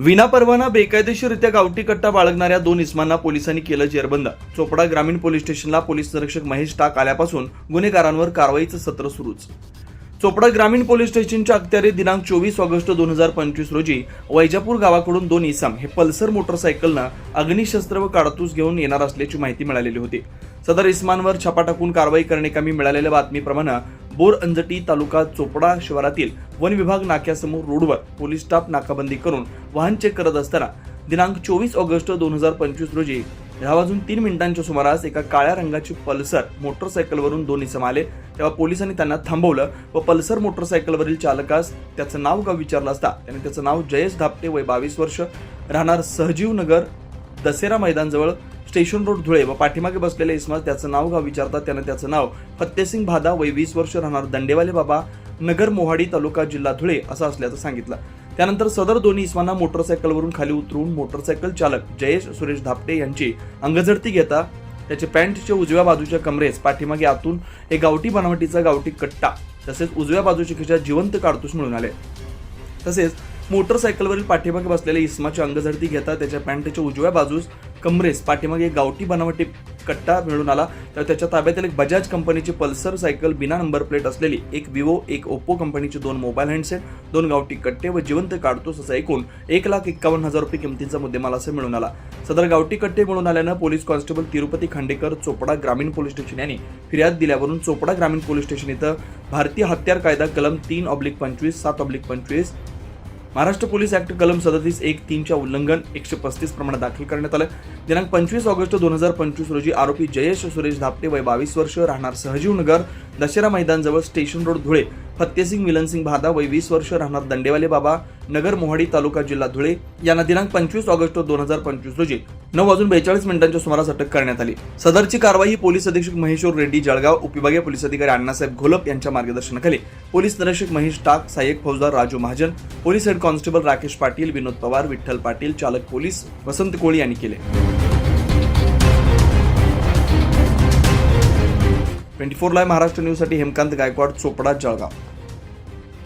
विनापरवाना बेकायदेशीररित्या गावठी कट्टा बाळगणाऱ्या दोन इस्मांना पोलिसांनी केलं जेरबंद. चोपडा ग्रामीण पोलीस स्टेशनला पोलीस निरीक्षक महेश टाक आल्यापासून गुन्हेगारांवर कारवाईचं सत्र सुरूच. चोपडा ग्रामीण पोलीस स्टेशनच्या अखत्यारीत दिनांक चोवीस ऑगस्ट दोन हजार पंचवीस रोजी वैजापूर गावाकडून दोन इसाम हे पल्सर मोटरसायकलनं अग्निशस्त्र व काडतूस घेऊन येणार असल्याची माहिती मिळालेली होती. सदर इस्मांवर छापा टाकून कारवाई करण्याकामी मिळालेल्या बातमीप्रमाणे बोर अंजटी तालुका चोपडा शिवारातील वन विभाग नाक्यासमोर रोडवर पोलीस स्टाफ नाकाबंदी करून वाहन चेक करत असताना दिनांक चोवीस ऑगस्ट दोन हजार पंचवीस रोजी दहा वाजून तीन मिनिटांच्या सुमारास एका काळ्या रंगाची पल्सर मोटरसायकलवरून दोन इसम आले. तेव्हा पोलिसांनी त्यांना थांबवलं व पल्सर मोटरसायकलवरील चालकास त्याचं नाव का विचारलं असता त्याने त्याचं नाव जयेश धापटे वय बावीस वर्ष राहणार सहजीव नगर दसेरा मैदानजवळ स्टेशन रोड धुळे व पाठीमागे बसलेल्या इस्मात त्याचं नाव गाव विचारतात. त्यानं त्याचं नाव फत्तेसिंग भादा वय वीस वर्ष राहणार दंडेवाले बाबा नगर मोहाडी तालुका जिल्हा धुळे असं असल्याचं सांगितलं. त्यानंतर सदर दोन्ही इस्मांना मोटरसायकलवरून खाली उतरून मोटरसायकल चालक जयेश सुरेश धापटे यांची अंगझडती घेता त्याचे पॅन्टच्या उजव्या बाजूच्या कमरेस पाठीमागे आतून एक गावठी बनावटीचा गावठी कट्टा तसेच उजव्या बाजूच्या खिशात जिवंत काडतूस मिळून आले. तसेच मोटरसायकलवरील पाठीमागे बसलेल्या इस्माची अंगझडती घेता त्याच्या पॅन्टच्या उजव्या बाजूस कमरेस पाठीमागे एक गावठी बनावटी कट्टा मिळून आला. तर त्याच्या ताब्यातील एक बजाज कंपनीची पल्सर सायकल बिना नंबर प्लेट असलेली एक विवो एक ओप्पो कंपनीचे दोन मोबाईल हँडसेट दोन गावठी कट्टे व जिवंत काढतोस असा एकूण एक लाख एक्कावन्न हजार रुपये किमतीचा मुद्देमाल असं मिळून आला. सदर गावठी कट्टे मिळून आल्यानं पोलीस कॉन्स्टेबल तिरुपती खांडेकर चोपडा ग्रामीण पोलीस स्टेशन यांनी फिर्याद दिल्यावरून चोपडा ग्रामीण पोलीस स्टेशन इथं भारतीय हत्यार कायदा कलम तीन ऑब्लिक पंचवीस सात ऑब्लिक पंचवीस महाराष्ट्र पोलीस ऍक्ट कलम सदतीस एक तीनच्या उल्लंघन एकशे पस्तीस प्रमाणात दाखल करण्यात आलं. दिनांक पंचवीस ऑगस्ट दोन हजार पंचवीस रोजी आरोपी जयेश सुरेश धापटे वय बावीस वर्ष राहणार सहजीवनगर दशेरा मैदानजवळ स्टेशन रोड धुळे फत्तेसिंग मिलनसिंग भादा वय वीस वर्ष राहणार दंडेवाले बाबा नगर मोहाडी तालुका जिल्हा धुळे यांना दिनांक पंचवीस ऑगस्ट दोन हजार पंचवीस रोजी नऊ वाजून बेचाळीस मिनिटांच्या सुमारास अटक करण्यात आली. सदरची कारवाई पोलीस अधीक्षक महेश्वर रेड्डी जळगाव उपविभागीय पोलीस अधिकारी अण्णासाहेब घोलप यांच्या मार्गदर्शनाखाली. पोलीस निरीक्षक महेश टाक सहाय्यक फौजदार Raju Mahajan police head constable Rakesh Patil Vinod Pawar Vitthal Patil चालक पोलीस वसंत कोळी यांनी केले. ट्वेंटी फोर लाय महाराष्ट्र न्यूजसाठी हेमकांत गायकवाड चोपडा जळगाव.